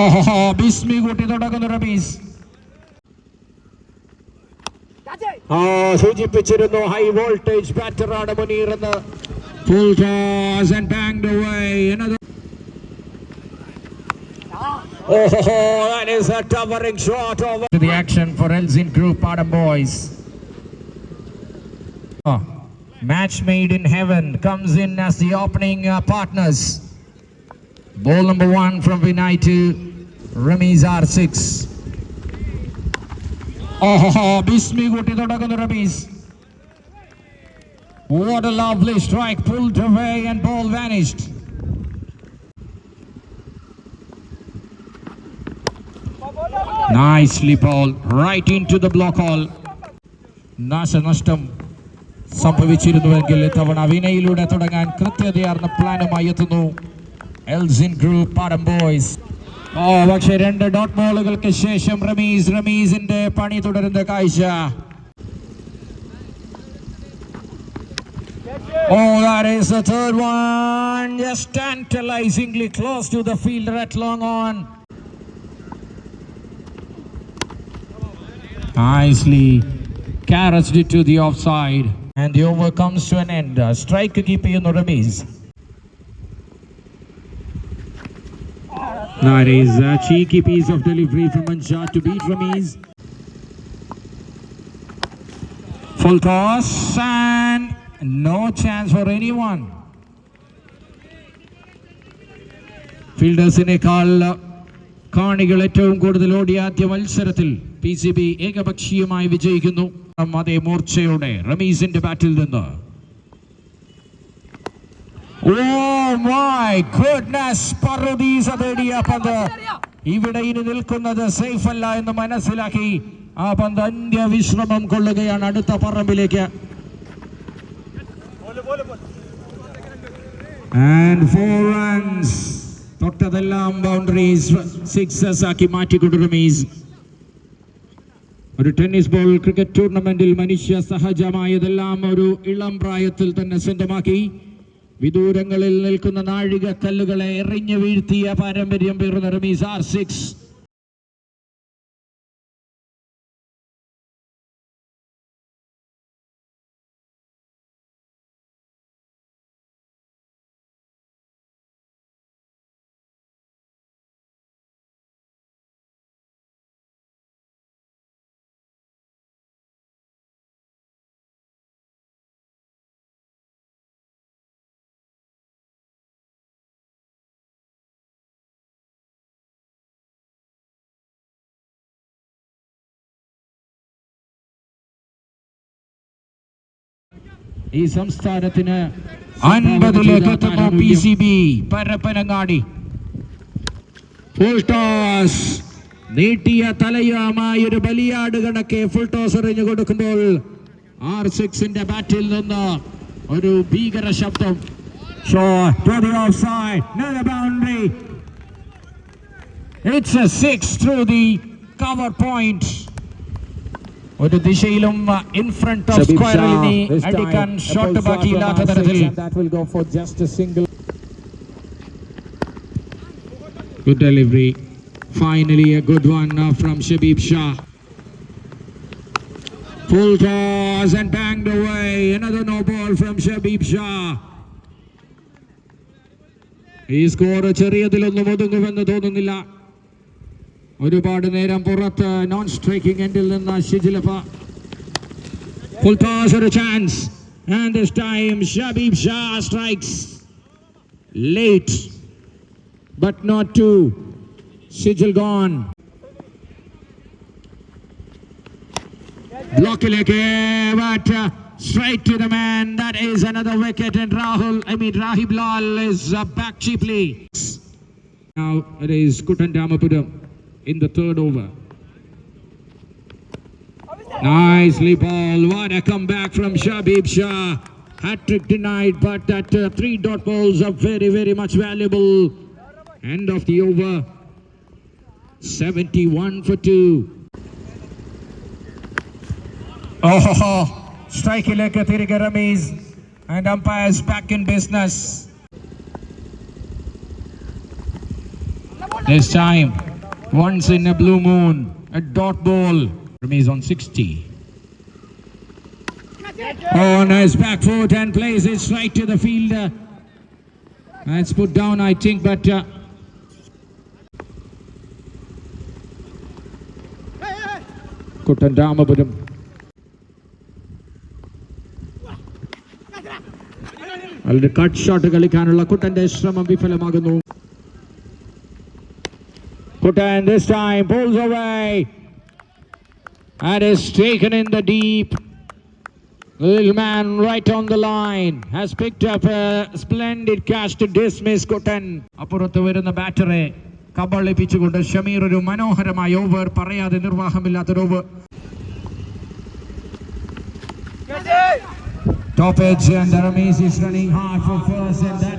ഓഹോ ബിസ്മി കൂട്ടി തുടങ്ങുന്നു റമീസ് ആ സൂചിപ്പിച്ചിരുന്നു ഹൈ വോൾട്ടേജ് ബാറ്ററാണ് മുനീർ എന്ന് full toss and banked away another Oh, that is a towering shot over to the action for Elzin Group Adam Boys. Oh, match made in heaven comes in as the opening uh, partners. Ball number one from Vinay to Ramiz R6. ഓഹോ ബിസ്മി കൂട്ടി തുടങ്ങുന്നു Ramees What a lovely strike pulled away and ball vanished. Nicely ball right into the block hole. നാശനഷ്ടം സംഭവിച്ചിരുന്നുവെങ്കിൽ ഇത്തവണ വിനയിലൂടെ തുടങ്ങാൻ കൃത്യതയാർന്ന പ്ലാനുമായി എത്തുന്നു എൽസിൻ group പാടം boys ഓ പക്ഷെ രണ്ട് ഡോട്ട് ബോളുകൾക്ക് ശേഷം റമീസ് റമീസിന്റെ പണി തുടരുന്ന കാഴ്ച Oh, that is the third one. Just tantalizingly close to the fielder at long on. Nicely carrots it to the offside. And the over comes to an end. Uh, strike keep ചെയ്യുന്നു Ramees That is a cheeky piece of delivery from Anshat to beat Ramiz. Full toss and no chance for anyone. ഫീൽഡേഴ്സിനേക്കാൾ കാണികൾ ഏറ്റവും കൂടുതൽ ഓടിയ ആദ്യ മത്സരത്തിൽ P C B ഏകപക്ഷീയമായി വിജയിക്കുന്നു അതേ മൂർച്ചയോടെ റമീസിന്റെ ബാറ്റിൽ നിന്ന് Oh! പറുദീസ തേടിയ പന്ത്. ഇവിടെ ഇനി നിൽക്കുന്നത് സേഫ് അല്ല എന്ന് മനസ്സിലാക്കി ആ പന്ത് അന്ത്യവിശ്രമം കൊള്ളുകയാണ് അടുത്ത പറമ്പിലേക്ക്. ആൻഡ് ഫോർ റൺസ് തൊട്ടതെല്ലാം ബൗണ്ടറീസ് സിക്സസ് ആക്കി മാറ്റിക്കൊണ്ടിരുന്ന മീസ്. ഒരു ടെന്നീസ് ബോൾ ക്രിക്കറ്റ് ടൂർണമെന്റിൽ മനുഷ്യ സഹജമായതെല്ലാം ഒരു ഇളം പ്രായത്തിൽ തന്നെ സ്വന്തമാക്കി. വിദൂരങ്ങളിൽ നിൽക്കുന്ന നാഴികക്കല്ലുകളെ എറിഞ്ഞു വീഴ്ത്തിയ പാരമ്പര്യം പേർന്നൊരു മിസാർ സിക്സ് ഈ സംസ്ഥാനത്തിന് അൻപതിലേക്ക് എത്തുന്നു P C B Parappanangadi. Full toss നീട്ടിയ തലയുമായി ഒരു ബലിയാട് കണക്കെ ഫുൾ ടോസ് എറിഞ്ഞു കൊടുക്കുമ്പോൾ ആർ സിക്സിന്റെ ബാറ്റിൽ നിന്ന് ഒരു ഭീകര ശബ്ദം. Boundary it's a six through the cover point ഒരു ദിശയിലും ഇൻ ഫ്രണ്ട് ഓഫ് സ്ക്വയറിൽ ഇനി അടിക്കാൻ ഷോട്ട് ബാക്കിയില്ലാത്ത തരത്തിൽ R6, and That will go for just a single. Good delivery. Finally, a good one uh, from Shabib Shah. Full toss and banged away. Another no ball from Shabib Shah. ഈ score ചെറിയതിലൊന്നും ഒതുങ്ങുമെന്ന് തോന്നുന്നില്ല ഒരുപാട് നേരം പുറത്ത് non striking എൻഡിൽ നിന്ന് ഷിജിലഫ full toss ഒരു chance and this time Shabeeb Shah strikes late but not two. Sigil gone. Blockileke, but uh, straight to the man. That is another wicket, and Rahul, I mean Rahib Lal is uh, back cheaply. Now it is Kutan Damapuram in the third over. Nicely ball. What a comeback from Shabib Shah. Hat trick denied, but that uh, three dot balls are very, very much valuable. End of the over. 71 for 2. Oh, strike ilaka Thirika Garamis, And umpires back in business. This time. once in a blue moon, a dot ball. Remains on 60. Oh, nice back foot and plays it straight to the fielder. That's put down, I think, but uh, Kutan Ramapuram. അതിന്റെ cut shot കളിക്കാനുള്ള കുട്ടന്റെ ശ്രമം വിഫലമാകുന്നു കുട്ടൻ this time pulls away and is taken in the deep the little man right on the line has picked up a splendid catch to dismiss കുട്ടൻ അപ്പുറത്ത് വരുന്ന ബാറ്ററെ കബളിപ്പിച്ചുകൊണ്ട് ഷമീർ ഒരു മനോഹരമായ over പറയാതെ നിർവാഹമില്ലാത്തൊരു over Top edge and Aramis is running hard for first and that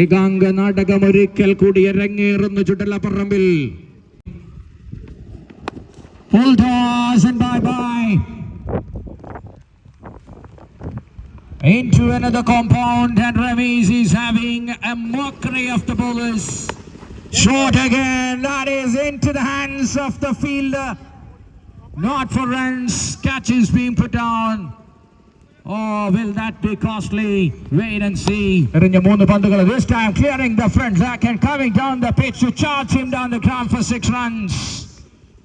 ഏകാംഗ നാടകം ഒരിക്കൽ കൂടി അരങ്ങേറുന്നു ചുടലപ്പറമ്പിൽ Full toss and bye bye. Into another compound and Ramis is having a mockery of the bowlers. Short again. That is into the hands of the fielder. Not for runs. Catch is being put down. Oh, will that be costly? Wait and see. എറിഞ്ഞ മൂന്ന് പന്തുകൾ this time clearing the front rack and coming down the pitch to charge him down the ground for six runs.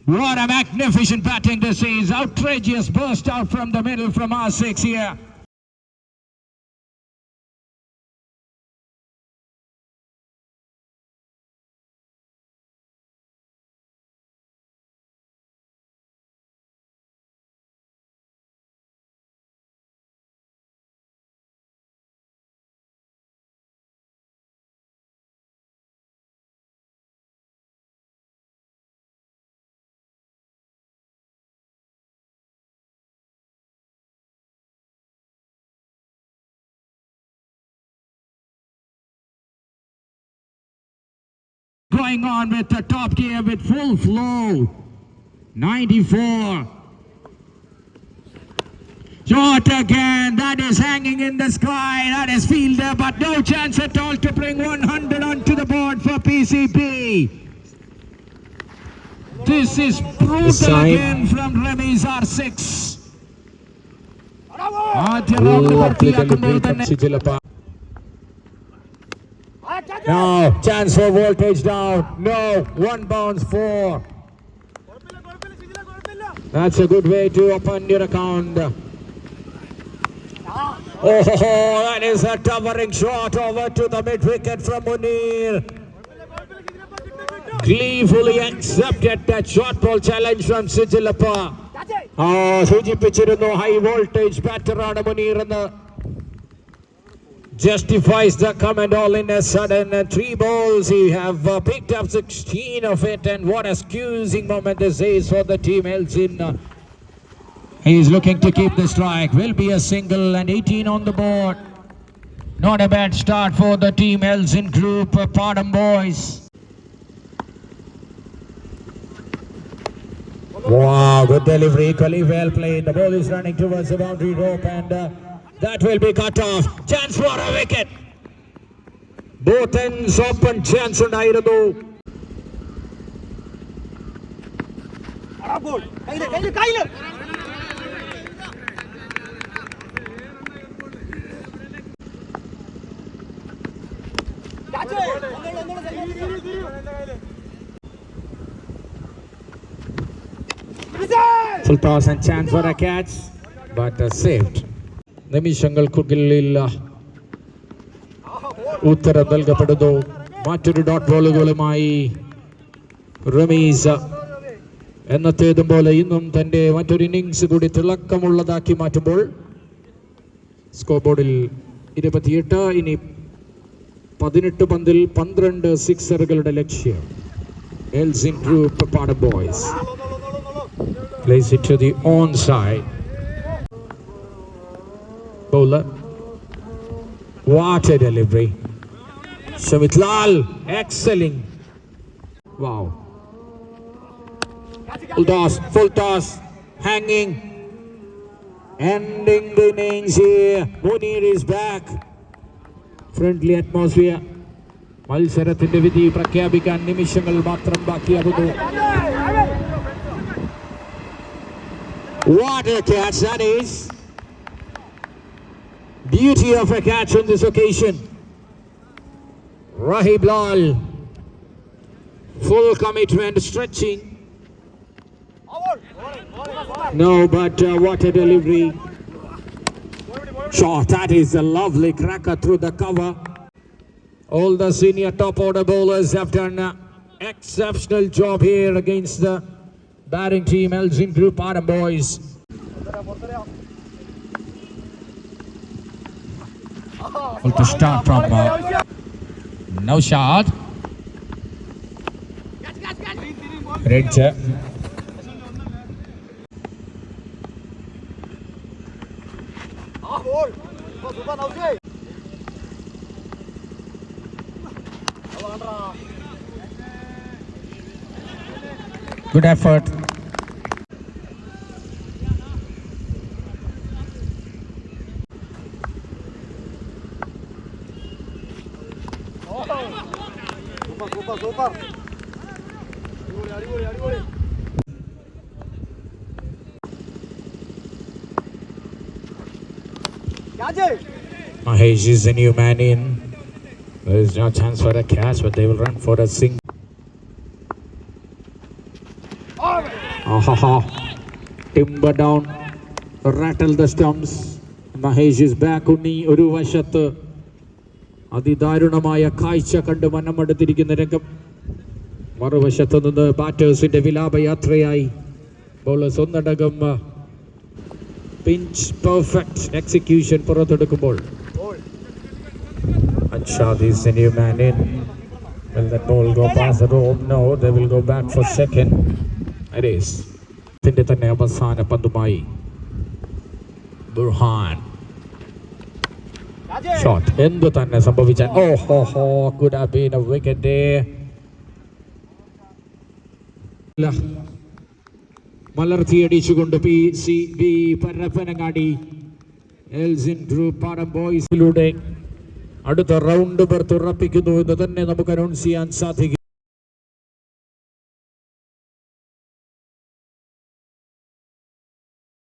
What a magnificent batting this is. Outrageous burst out from the middle from R6 here. going on with the top gear with full flow. 94. Short again. That is hanging in the sky. That is fielder, but no chance at all to bring 100 onto the board for PCP. This is brutal This time- again from Remi's R6. ആദ്യ round Lovely പൂർത്തിയാക്കുമ്പോൾ delivery from തന്നെ Sijilapa. Now, chance for voltage down. No, one bounce four. That's a good way to open your account. Oh, that is a towering shot over to the mid wicket from Munir. Gleefully accepted that short ball challenge from Sijilapa. ആ സൂചിപ്പിച്ചിരുന്നു high voltage ബാറ്ററാണ് മുനീർ എന്ന് justifies the comment all in a sudden uh, three balls he have uh, picked up 16 of it and what a squeezing moment this is for the team Elsin he is looking to keep the strike. Will be a single and 18 on the board. Not a bad start for the team Elsin group uh, Padam boys. Wow, good delivery, equally well played. The ball is running towards the boundary rope and uh, that will be cut off. Chance for a wicket. Both ends open chance ഉണ്ടായിരുന്നു കയ്യില് കയ്യില് കയ്യില് ചാച്ചേ, ഒന്നുകൂടെ, ഒന്നുകൂടെ സൈഡിലേക്ക്. Full toss and chance for a catch, but uh, saved. നിമിഷങ്ങൾക്കുള്ളിൽ ഉത്തരം നൽകപ്പെടുന്നു. മറ്റൊരു ഡോട്ട് ബോളുകളുമായി റമീസ എന്നത്തേതും പോലെ ഇന്നും തന്റെ മറ്റൊരു ഇന്നിങ്സ് കൂടി തിളക്കമുള്ളതാക്കി മാറ്റുമ്പോൾ സ്കോർ ബോർഡിൽ ഇരുപത്തിയെട്ട് ഇനി പതിനെട്ട് പന്തിൽ പന്ത്രണ്ട് സിക്സറുകളുടെ ലക്ഷ്യം. Elsin group Pada boys plays it to the on onside. Bowler. What a delivery. Shamit Lal excelling. Wow. Full toss, full toss, hanging. Ending the innings here. Munir is back. Friendly atmosphere. മത്സരത്തിന്റെ വിധി പ്രഖ്യാപിക്കാൻ നിമിഷങ്ങൾ മാത്രം ബാക്കിയാകുന്നു What a catch that is! Beauty of a catch on this occasion. Rahib Lal. Full commitment, stretching. No, but uh, what a delivery. Sure, that is a lovely cracker through the cover. All the senior top order bowlers have done an exceptional job here against the batting team, Elgin Group Adam Boys. Full start from uh, No shot. Great job. Good effort. Mahesh is the new man in. There is no chance for a catch, but they will run for a sing. Ahaha. Timber down. Rattle the stumps. Mahesh is back ഉണ്ണി ഒരു വശത്ത് അതിദാരുണമായ കാഴ്ച കണ്ട് മനമെടുത്തിരിക്കുന്ന രംഗം മറുവശത്ത് നിന്ന് ബാറ്റേഴ്സിന്റെ വിലാപയാത്രയായി ബോളേഴ്സ് ഒന്നടങ്കം pinch perfect execution പുറത്തെടുക്കുമ്പോൾ Anshad is the new man in. Will that ball go past the rope? No, they will go back for second. It is. ഇതിന്റെ തന്നെ അവസാന പന്തുമായി ബുർഹാൻ രാജേ ഷോട്ട് എന്തു തന്നെ സംഭവിച്ചാൽ ഓ ഹോ ഹോ could have been A wicket മലർത്തിയടിച്ചുകൊണ്ട് P C B Parappanangadi Elsin group Padam ബോയ്സിലൂടെ അടുത്ത round birth ഉറപ്പിക്കുന്നു എന്ന് തന്നെ നമുക്ക് അനൗൺസ് ചെയ്യാൻ സാധിക്കും.